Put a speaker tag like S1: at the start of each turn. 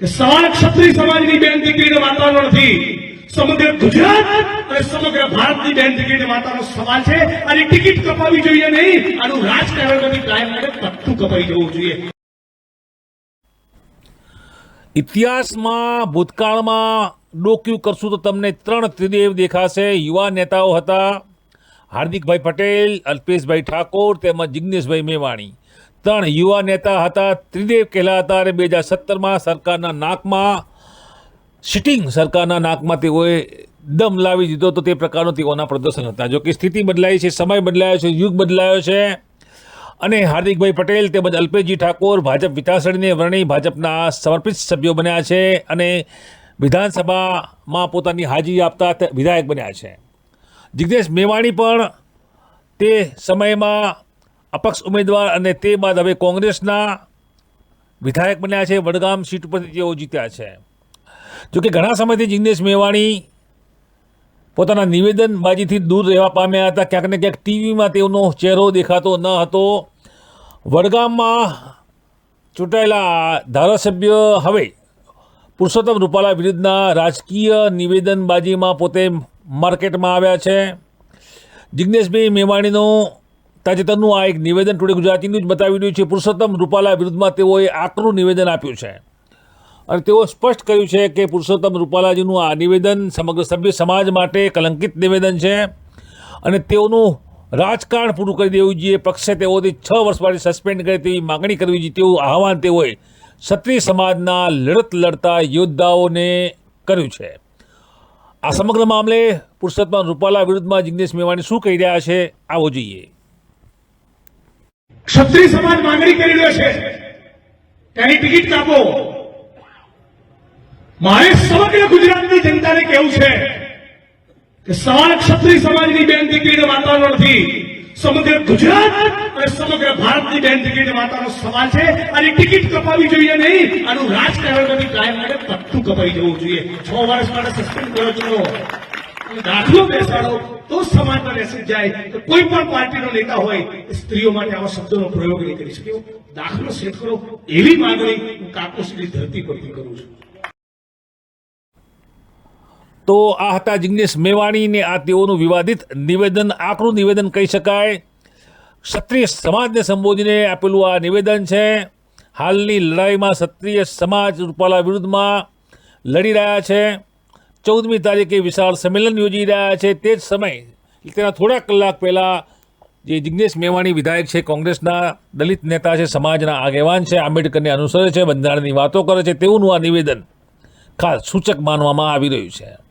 S1: કે સવાલ ક્ષત્રિય સમાજની બેન દીકરીને માતાનો નથી. સમગ્ર ગુજરાત અને સમગ્ર ભારતની બેન દીકરીને માતાનો સવાલ છે. અને ટિકિટ કપાવી જોઈએ નહીં, આનું રાજકારણ નથી કાયમ માટે પટ્ટું કપાઈ જવું જોઈએ.
S2: ઇતિહાસમાં, ભૂતકાળમાં ડોક્યુ કરશું તો તમને ત્રણ ત્રિદેવ દેખાશે. યુવા નેતાઓ હતા, હાર્દિકભાઈ પટેલ, અલ્પેશભાઈ ઠાકોર તેમજ જિગ્નેશભાઈ મેવાણી. ત્રણ યુવા નેતા હતા. ત્રિદેવ કહેલાતા અને બે હજાર સત્તરમાં સરકારના નાકમાં, સિટિંગ સરકારના નાકમાં તેઓએ દમ લાવી દીધો તો તે પ્રકારનો તેઓના પ્રદર્શન હતા. જો કે સ્થિતિ બદલાઈ છે, સમય બદલાયો છે, યુગ બદલાયો છે. અને હાર્દિકભાઈ પટેલ તેમજ અલ્પેશજી ઠાકોર ભાજપ વિતાસણીને વર્ણી ભાજપના સમર્પિત સભ્યો બન્યા છે અને વિધાનસભામાં પોતાની હાજરી આપતા વિધાયક બન્યા છે. જિગ્નેશ મેવાણી પણ તે સમયમાં અપક્ષ ઉમેદવાર અને તે બાદ હવે કોંગ્રેસના વિધાયક બન્યા છે, વડગામ સીટ પરથી તેઓ જીત્યા છે. જોકે ઘણા સમયથી જિગ્નેશ મેવાણી પોતાના નિવેદનબાજીથી દૂર રહેવા પામ્યા હતા. ક્યાંક ને ક્યાંક ટીવીમાં તેઓનો ચહેરો દેખાતો ન હતો. વડગામમાં ચૂંટાયેલા ધારાસભ્ય હવે પુરુષોત્તમ રૂપાલા વિરુદ્ધના રાજકીય નિવેદનબાજીમાં પોતે માર્કેટમાં આવ્યા છે. જિગ્નેશભાઈ મેવાણીનો તાજેતરનું આ એક નિવેદન ટુડે ગુજરાતી ન્યૂઝ બતાવી રહ્યું છે. પુરુષોત્તમ રૂપાલા વિરુદ્ધમાં તેઓએ આકરું નિવેદન આપ્યું છે. અને તેઓ સ્પષ્ટ કર્યું છે કે પુરુષોત્તમ રૂપાલાજીનું આ નિવેદન સમગ્ર સભ્ય સમાજ માટે કલંકિત નિવેદન છે અને તેઓનું રાજકારણ પૂરું કરી દેવું જોઈએ. પક્ષે તેઓથી છ વર્ષ માટે સસ્પેન્ડ કરે તેવી માગણી કરવી જોઈએ. તેવું આહવાન તેઓએ ક્ષત્રિય સમાજના લડત લડતા યોદ્ધાઓને કર્યું છે. આ સમગ્ર મામલે પુરુષોત્તમ રૂપાલા વિરુદ્ધમાં જિગ્નેશ મેવાણી શું કહી રહ્યા છે? આવો જોઈએ.
S1: ક્ષત્રિય સમાજ માંગણી કરી રહ્યો છે. તેની ટિકિટ કાપો. મારે સમગ્ર ગુજરાતની જનતાને કહેવું છે કે સવાલ ક્ષત્રિય સમાજની બેન દીકરીને વાંચવાનો નથી. સમગ્ર ગુજરાત અને સમગ્ર ભારતની બેન દીકરીને માતાનો સવાલ છે. અને ટિકિટ કપાવી જોઈએ નહીં. આનું રાજકારણ કાયમ માટે પત્તું કપાઈ જવું જોઈએ. છ વર્ષ માટે સસ્પેન્ડ કરો છો દાખલો બેસાડો, તો સમાનતા મેસેજ જાય તો કોઈ પણ પાર્ટીનો નેતા હોય સ્ત્રીઓ માટે આવા શબ્દોનો પ્રયોગ નહીં કરી શક્યો દાખલો સેટ કરો. એવી માંગણી હું કાકોસરી ધરતી પરથી કરું છું.
S2: તો આ હતા જિગ્નેશ મેવાણીને આ તેઓનું વિવાદિત નિવેદન. આકરું નિવેદન કહી શકાય. ક્ષત્રિય સમાજને સંબોધીને આપેલું આ નિવેદન છે. હાલની લડાઈમાં ક્ષત્રિય સમાજ રૂપાલા વિરુદ્ધમાં લડી રહ્યા છે. ચૌદમી તારીખે વિશાળ સંમેલન યોજી રહ્યા છે. તે જ સમય તેના થોડા કલાક પહેલાં જે જિજ્ઞેશ મેવાણી વિધાયક છે, કોંગ્રેસના દલિત નેતા છે, સમાજના આગેવાન છે, આંબેડકરને અનુસરે છે, બંધારણની વાતો કરે છે તેવુંનું આ નિવેદન ખાસ સૂચક માનવામાં આવી રહ્યું છે.